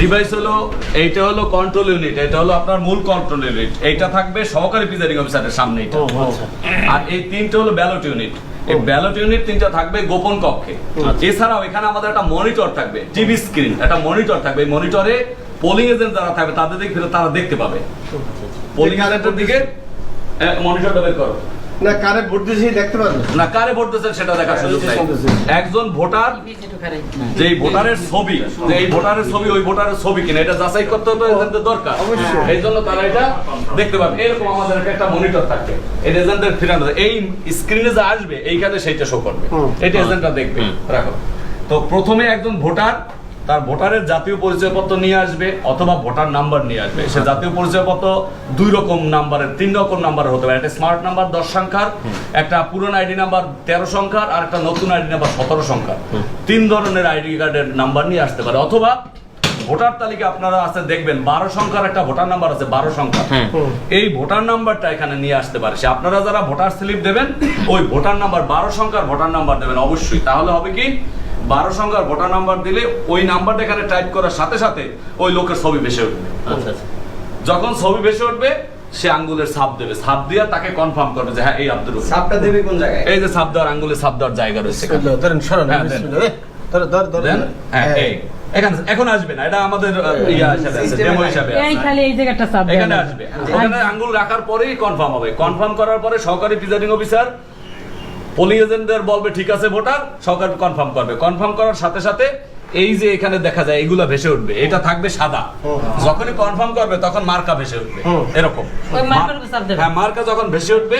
Device হলো এইটা হলো কন্ট্রোল ইউনিট এটা হলো আপনার মূল কন্ট্রোল ইউনিট এইটা থাকবে সহকারী প্রিজাইডিং অফিসারের সামনে এটা আর এই তিনটা হলো ব্যালট ইউনিট এই ব্যালট ইউনিট তিনটা থাকবে গোপন কক্ষে। এছাড়াও এখানে আমাদের একটা মনিটর থাকবে টিভি স্ক্রিন একটা মনিটর থাকবে। এই মনিটরে পোলিং এজেন্ট যারা থাকবে তাদের দিকে তারা দেখতে পাবে। পোলিং এজেন্টের দিকে মনিটরটা বের করো। না কারে ভোট দিয়েছি দেখতে পারবে? না কারে ভোট সেটা দেখার সুযোগ নাই। একজন ভোটার যে ভোটারের ছবি যে এই ভোটারের ছবি ওই ভোটারের ছবি কিনা এটা যাচাই করতে হবে এজেন্টের দরকার। এই জন্য তারা এটা দেখতে পাবে। এরকম আমাদের একটা মনিটর থাকবে এই এজেন্টের ফিরানো এই স্ক্রিনে যা আসবে এইখানে সেইটা শো করবে। এটা এজেন্টটা দেখবে। রাখো। তো প্রথমে একজন ভোটার তার ভোটারের জাতীয় পরিচয়পত্র নিয়ে আসবে অথবা ভোটার নাম্বার নিয়ে আসবে। সে জাতীয় পরিচয়পত্র দুই রকম নাম্বারের তিন রকম নাম্বারের হতে পারে। একটা স্মার্ট নাম্বার দশ সংখ্যার একটা পুরনো আইডি নাম্বার তেরো সংখ্যার আর একটা নতুন আইডি নাম্বার সতেরো সংখ্যার। তিন ধরনের আইডি কার্ডের নাম্বার নিয়ে আসতে পারে। অথবা ভোটার তালিকা আপনারা আছে দেখবেন বারো সংখ্যার একটা ভোটার নাম্বার আছে বারো সংখ্যা এই ভোটার নাম্বারটা এখানে নিয়ে আসতে পারে। সে আপনারা যারা ভোটার স্লিপ দেবেন ওই ভোটার নাম্বার বারো সংখ্যার ভোটার নাম্বার দেবেন অবশ্যই। তাহলে হবে কি বারো সংখ্যার ভোটার নাম্বার দিলে ওই নাম্বারটা এখানে টাইপ করার সাথে সাথে ওই লোকের ছবি ভেসে উঠবে। আচ্ছা আচ্ছা। যখন ছবি ভেসে উঠবে সে আঙ্গুলের ছাপ দেবে। ছাপ দিয়ে তাকে কনফার্ম করবে যে হ্যাঁ এই আব্দুল। সাপটা দেবে কোন জায়গায়? এই যে ছাপ দেওয়ার আঙ্গুলের ছাপ দেওয়ার জায়গা রয়েছে ধরেন সরান হ্যাঁ? হ্যাঁ এই। এখানে এখন আসবে না এটা আমাদের ইয়া হিসাবে ডেমো হিসাবে এই খালি এই জায়গাটা চাপ এখানে আসবে। এখানে আঙ্গুল রাখার পরেই কনফার্ম হবে। কনফার্ম করার পরে সহকারী প্রিজাইডিং অফিসার পোলিং এজেন্টদের বলবে ঠিক আছে ভোটার সরকার কনফার্ম করবে। কনফার্ম করার সাথে সাথে এই যে এখানে দেখা যায় এগুলা ভেসে উঠবে। এটা থাকবে সাদা। যখনই কনফার্ম করবে তখন মার্কা ভেসে উঠবে। এরকম। ওই মার্কার উপর চাপ দেবেন। হ্যাঁ মার্কা যখন ভেসে উঠবে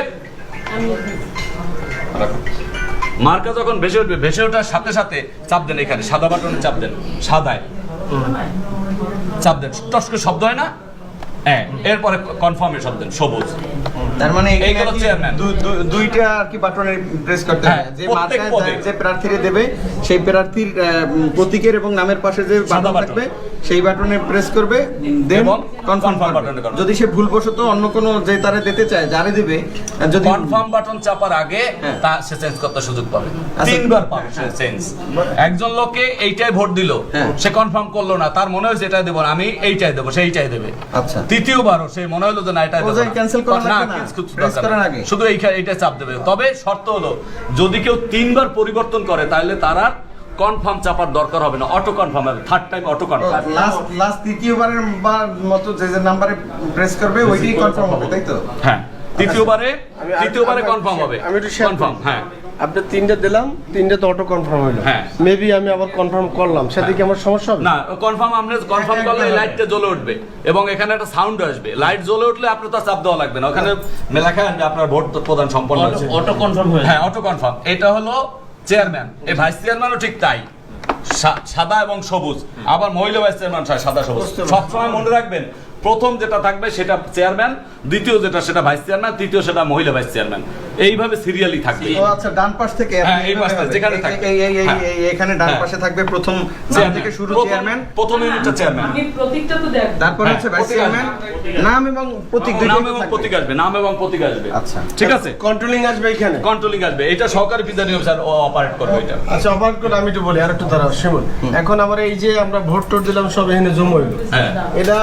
মার্কা যখন ভেসে উঠবে ভেসে ওঠার সাথে সাথে চাপ দেন এখানে। সাদা বাটনে চাপ দেন। সাদায়। চাপ দেন। টস শব্দ হয় না? হ্যাঁ এরপরে কনফার্মে শব্দ দেন। সবুজ। তার মানে দুইটা আর কি বাটনে প্রেস করতে হ্যাঁ, হবে যে পদে। যা- প্রার্থীরা দেবে সেই প্রার্থীর প্রতীকের এবং নামের পাশে যে বাটন। থাকবে সেই বাটনে প্রেস করবে দেন কনফার্ম বাটনে যদি সে ভুলবশত অন্য কোনো যে তারে দিতে চায় যারে দিবে যদি কনফার্ম বাটন চাপার আগে হ্যাঁ। তা সে চেঞ্জ করতে সুযোগ পাবে আচ্ছা। তিনবার পাবে সে চেঞ্জ একজন লোককে এইটাই ভোট দিল হ্যাঁ। সে কনফার্ম করল না তার মনে হয়েছে এটাই দেবো না, আমি এইটাই দেবো সে এইটাই দেবে আচ্ছা তৃতীয়বারও সে মনে হলো যে না এটা ও দেবো না। cancel করা না শুধু এইখানে এইটা চাপ দেবে। তবে শর্ত হলো যদি কেউ তিনবার পরিবর্তন করে তাহলে তারা কনফার্ম চাপার দরকার হবে না। অটো কনফার্ম হবে। Third time auto confirm last last তৃতীয়বারের বার মতো যে যে নাম্বারে প্রেস করবে ওইটাই কনফার্ম হবে তাই তো? হ্যাঁ। তৃতীয়বারে আমি তৃতীয়বারে কনফার্ম হবে। কনফার্ম হ্যাঁ। আপনি তিনটে দিলাম তিনটে তো অটো কনফার্ম হলো হ্যাঁ। মেবি আমি আবার কনফার্ম করলাম সেটা কি আমার সমস্যা হবে? না কনফার্ম আপনি কনফার্ম করলে লাইটটা জ্বলে উঠবে এবং এখানে একটা সাউন্ড আসবে। লাইট জ্বলে উঠলে আপনার তো চাপ দেওয়া লাগবে না। ওখানে লেখা আসবে আপনার ভোট প্রদান সম্পন্ন হয়েছে। অটো কনফার্ম হয়ে হ্যাঁ অটো কনফার্ম এটা হলো চেয়ারম্যান এই ভাইস চেয়ারম্যানও ঠিক তাই। সাদা এবং সবুজ। আবার মহিলা ভাইস চেয়ারম্যান সাদা সবুজ। সবসময় মনে রাখবেন প্রথম যেটা থাকবে সেটা চেয়ারম্যান দ্বিতীয় যেটা সেটা ভাইস চেয়ারম্যান তৃতীয় সেটা মহিলা ভাইস চেয়ারম্যান এইভাবে সিরিয়ালি থাকবে। ও আচ্ছা ডান পাশ থেকে হ্যাঁ, এই পাশটা, যেখানে থাকবে। এই এই এই হ্যাঁ। এখানে ডান হ্যাঁ। পাশে থাকবে প্রথম নাম থেকে শুরু চেয়ারম্যান প্রথম ইউনিটটা চেয়ারম্যান আমি প্রতীকটা তো দেখ তারপর হ্যাঁ, হচ্ছে ভাইস চেয়ারম্যান নাম এবং প্রতীক দুইটাই নাম এবং প্রতীক আসবে নাম এবং প্রতীক আসবে। আচ্ছা। ঠিক আছে? কন্ট্রোলিং আসবে এখানে। কন্ট্রোলিং আসবে। এটা সহকারী প্রিজাইডিং অফিসার অপারেট করবে এটা। আচ্ছা অবাক করে আমি একটু বলি আর একটু দাঁড়াও শিমুল। এখন আমার এই যে আমরা ভোট টোট দিলাম সব এখানে জমা হইল। হ্যাঁ। এটা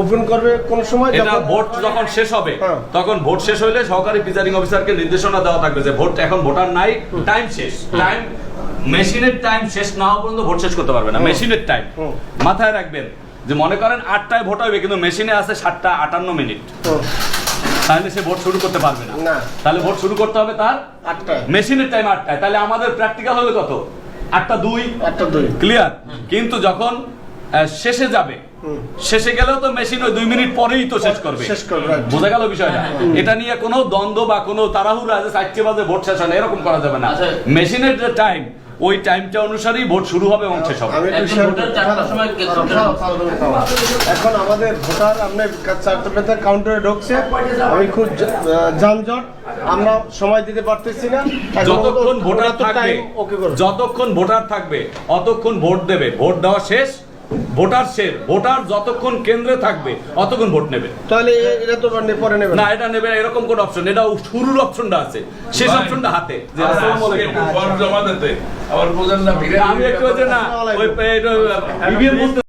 ওপেন করবে কোন সময় এটা ভোট যখন শেষ হবে হ্যাঁ। তখন ভোট শেষ হইলে সহকারী প্রিজাইডিং অফিসারকে নির্দেশনা দেওয়া থাকবে যে ভোট এখন ভোটার নাই টাইম শেষ। টাইম মেশিনের টাইম শেষ না হওয়া পর্যন্ত ভোট শেষ করতে পারবে না। মেশিনের টাইম মাথায় রাখবেন যে মনে করেন আটটায় ভোট হবে কিন্তু মেশিনে আছে সাতটা আটান্ন মিনিট। তাহলে সে ভোট শুরু করতে পারবে না। তাহলে ভোট শুরু করতে হবে তার আটটায়। মেশিনের টাইম আটটায়। তাহলে আমাদের প্র্যাকটিক্যাল হলে কত? আটটা দুই। আটটা দুই। ক্লিয়ার কিন্তু যখন শেষে যাবে। শেষে গেলেও তো মেশিন ওই দুই মিনিট পরেই তো শেষ করবে। শেষ করবে, বোঝা গেল বিষয়টা? এটা নিয়ে কোনো দ্বন্দ্ব বা কোনো তাড়াহুড়া আছে চারটে বাজে ভোট শেষ হয় না এরকম করা যাবে না। আচ্ছা। মেশিনের যে টাইম ওই টাইমটা অনুসারেই ভোট শুরু হবে এবং শেষ হবে। খারাপ। এখন আমাদের ভোটার আপনার চারটে কাউন্টারে ঢুকছে। আমি খুব যানজট আমরা সময় দিতে পারতেছি না। যতক্ষণ ভোটার থাকবে যতক্ষণ ভোটার থাকবে অতক্ষণ ভোট দেবে। ভোট দেওয়া শেষ ভোটার শের ভোটার যতক্ষণ কেন্দ্রে থাকবে অতক্ষণ ভোট নেবে তাহলে এটা তো মানে পরে নেবে না এটা নেবে এরকম কোন অপশন এটা শুরুর অপশনটা আছে শেষ অপশনটা হাতে যে আসসালামু আলাইকুম। ফর্ম জমা দিতে আবার না আমি একটু না ওই